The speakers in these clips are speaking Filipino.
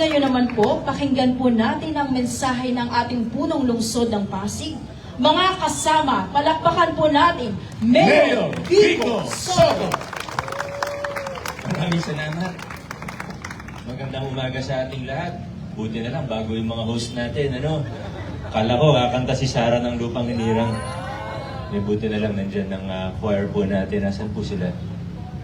ngayon naman po, pakinggan po natin ang mensahe ng ating punong lungsod ng Pasig. Mga kasama, palakpakan po natin, Mayor Vico Soto. Maraming salamat. Magandang umaga sa ating lahat. Buti na lang bago yung mga host natin, ano? Akala ko kakanta si Sarah ng Lupang Hinirang. May buti na lang nandyan ng ah, choir po natin. Nasaan po sila?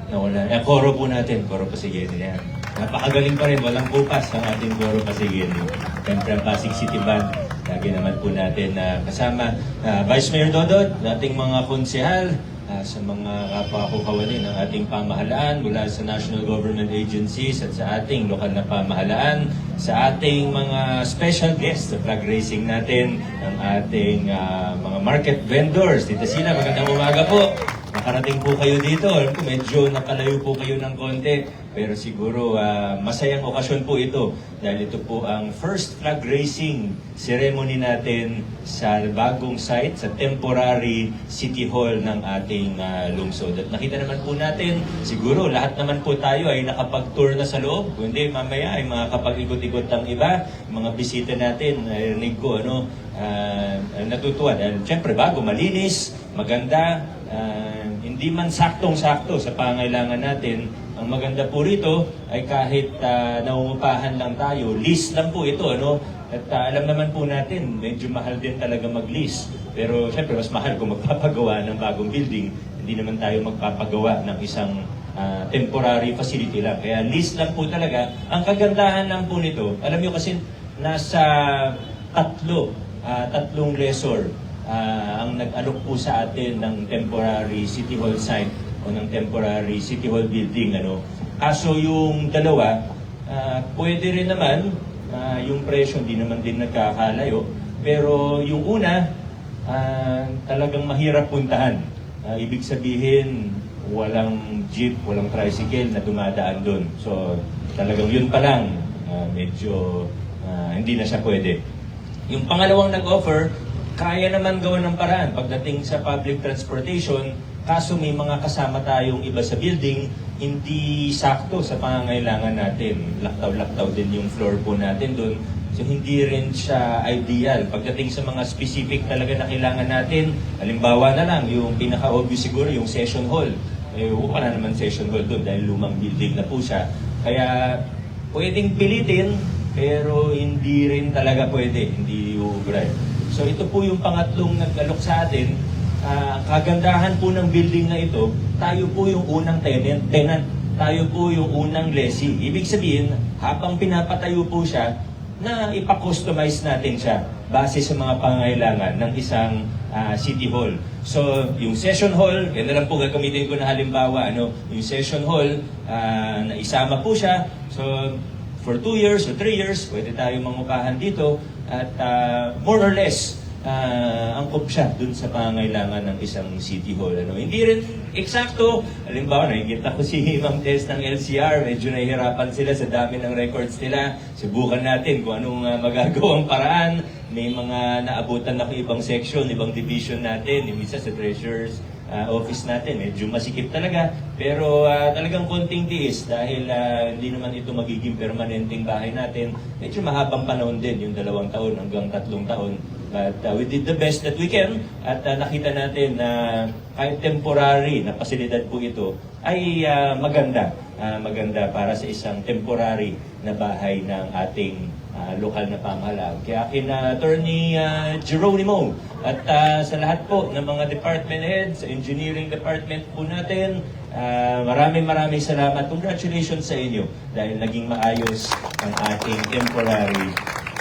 Nawala. Eh, koro po natin. Koro Pasigeni yan. Napakagaling pa rin. Walang kupas ang ating koro Pasigeni. Siyempre ang Pasig City Band. Lagi naman po natin na kasama ah, Vice Mayor Dodot, ating mga konsehal, ah, sa mga kapwa ko ng ating pamahalaan mula sa national government agencies at sa ating lokal na pamahalaan, sa ating mga special guests sa flag racing natin, ang ating ah, mga market vendors. Dito sila, magandang umaga po. Nakarating po kayo dito. Medyo nakalayo po kayo ng konti. Pero siguro, ah, masayang okasyon po ito. Dahil ito po ang first flag racing ceremony natin sa bagong site, sa temporary city hall ng ating ah, lungsod. At nakita naman po natin, siguro lahat naman po tayo ay nakapag-tour na sa loob. Kung hindi, mamaya ay makakapag-ikot-ikot ang iba. Mga bisita natin, narinig ko, ano, ah, natutuwa. Dahil syempre, bago, malinis, maganda, ah, hindi man saktong-sakto sa pangailangan natin, ang maganda po rito ay kahit uh, naungupahan lang tayo, lease lang po ito, ano? At ah, alam naman po natin, medyo mahal din talaga mag-lease. Pero syempre, mas mahal kung magpapagawa ng bagong building. Hindi naman tayo magpapagawa ng isang ah, temporary facility lang. Kaya lease lang po talaga. Ang kagandahan lang po nito, alam nyo kasi nasa tatlo, ah, tatlong lessor ah, ang nag-alok po sa atin ng temporary city hall site o ng temporary city hall building. Ano. Kaso yung dalawa, ah, pwede rin naman, ah, yung presyo hindi naman din nagkakalayo. Pero yung una, ah, talagang mahirap puntahan. Ah, ibig sabihin, walang jeep, walang tricycle na dumadaan doon. So, talagang yun pa lang, ah, medyo ah, hindi na siya pwede. Yung pangalawang nag-offer, kaya naman gawa ng paraan pagdating sa public transportation, kaso may mga kasama tayong iba sa building, hindi sakto sa pangangailangan natin. Laktaw-laktaw din yung floor po natin doon. So hindi rin siya ideal. Pagdating sa mga specific talaga na kailangan natin, halimbawa na lang, yung pinaka-obvious siguro, yung session hall. Eh, wala naman session hall doon dahil lumang building na po siya. Kaya pwedeng pilitin, pero hindi rin talaga pwede, hindi uugnay. So ito po yung pangatlong nag-alok sa atin. Ang kagandahan po ng building na ito, tayo po yung unang tenant, tenant. Tayo po yung unang lessee. Ibig sabihin, habang pinapatayo po siya, na ipa-customize natin siya base sa mga pangailangan ng isang ah, city hall. So, yung session hall, yan na lang po gagamitin ko na halimbawa, ano, yung session hall, ah, na isama po siya. So, for two years or three years, pwede tayo mangupahan dito at ah, more or less, ah, angkop siya dun sa pangailangan ng isang city hall. Ano. Hindi rin eksakto, halimbawa, nakikita ko si Ma'am Tess ng LCR, medyo nahihirapan sila sa dami ng records nila. Subukan natin kung anong ah, magagawang paraan. May mga naabutan ako ibang section, ibang division natin, yung isa sa treasurer's ah, office natin. Medyo masikip talaga. Pero ah, talagang konting tiis dahil ah, hindi naman ito magiging permanenteng bahay natin. Medyo mahabang panahon din, yung dalawang taon hanggang tatlong taon. But uh, we did the best that we can at uh, nakita natin na kahit temporary na pasilidad po ito ay uh, maganda. uh, maganda para sa isang temporary na bahay ng ating uh, lokal na pamahalaan. Kaya kina Attorney uh, Geronimo at uh, sa lahat po ng mga department heads, engineering department po natin, uh, maraming maraming salamat. Congratulations sa inyo dahil naging maayos ang ating temporary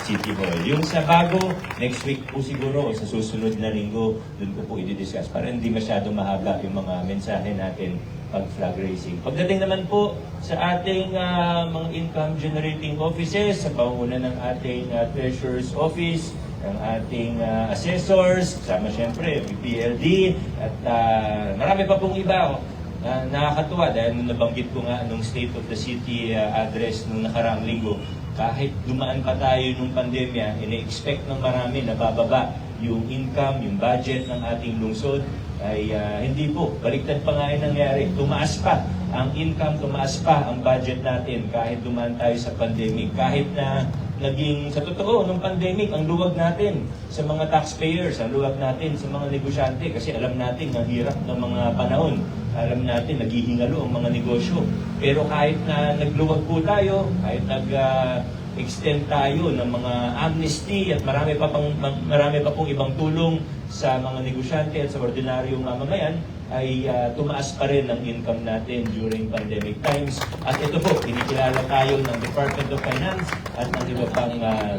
City Hall. Yung sa bago, next week po siguro o sa susunod na linggo, doon ko po i-discuss para hindi masyado mahaba yung mga mensahe natin pag flag racing. Pagdating naman po sa ating ah, mga income generating offices, sa panguna ng ating ah, treasurer's office, ng ating ah, assessors, kasama syempre, BPLD, at ah, marami pa pong iba. Ah, nakakatuwa dahil nung nabanggit ko nga nung State of the City ah, address nung nakaraang linggo, kahit dumaan pa tayo nung pandemya, ine-expect ng marami na bababa yung income, yung budget ng ating lungsod, ay ah, hindi po. Baliktad pa nga yung nangyari. Tumaas pa ang income, tumaas pa ang budget natin kahit dumaan tayo sa pandemic. Kahit na naging, sa totoo, nung pandemic, ang luwag natin sa mga taxpayers, ang luwag natin sa mga negosyante kasi alam natin ang hirap ng mga panahon. Alam natin, naghihingalo ang mga negosyo. Pero kahit na nagluwag po tayo, kahit nag... ah, extend tayo ng mga amnesty at marami pa pang marami pa pong ibang tulong sa mga negosyante at sa ordinaryong mamamayan ay ah, tumaas pa rin ang income natin during pandemic times. At ito po, kinikilala tayo ng Department of Finance at ng iba pang ah,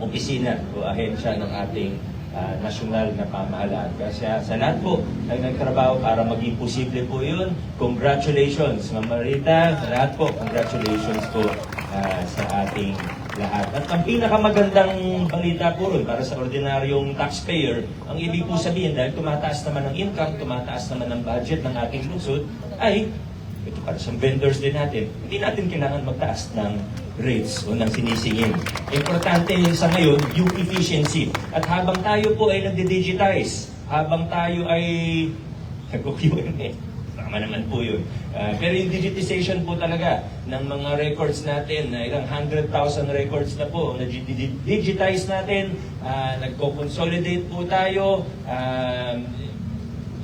opisina o ahensya ng ating ah, nasyonal na pamahalaan. Kasi sa lahat po ay nagtrabaho para maging posible po yun. Congratulations, Ma'am Marita. Sa lahat po, congratulations po ah, sa ating lahat. At ang pinakamagandang balita po ron para sa ordinaryong taxpayer, ang ibig po sabihin dahil tumataas naman ang income, tumataas naman ang budget ng ating lungsod, ay ito para sa vendors din natin, hindi natin kailangan magtaas ng rates o ng sinisingin. Importante sa ngayon, yung efficiency. At habang tayo po ay nagde-digitize, habang tayo ay nag-QMA, tama naman po yun. Ah, pero yung digitization po talaga ng mga records natin, na ilang 100,000 records na po, na digitize natin, ah, nagko-consolidate po tayo, ah,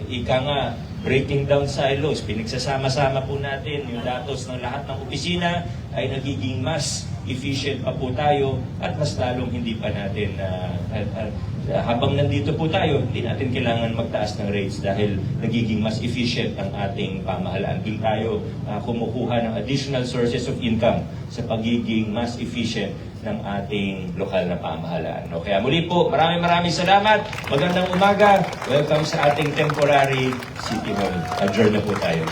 ika nga, breaking down silos, pinagsasama-sama po natin yung datos ng lahat ng opisina ay nagiging mas efficient pa po tayo at mas lalong hindi pa natin ah, at- at- habang nandito po tayo, hindi natin kailangan magtaas ng rates dahil nagiging mas efficient ang ating pamahalaan. Hindi tayo ah, kumukuha ng additional sources of income sa pagiging mas efficient ng ating lokal na pamahalaan. No? Kaya muli po, maraming maraming salamat. Magandang umaga. Welcome sa ating temporary City Hall. Adjourn na po tayo.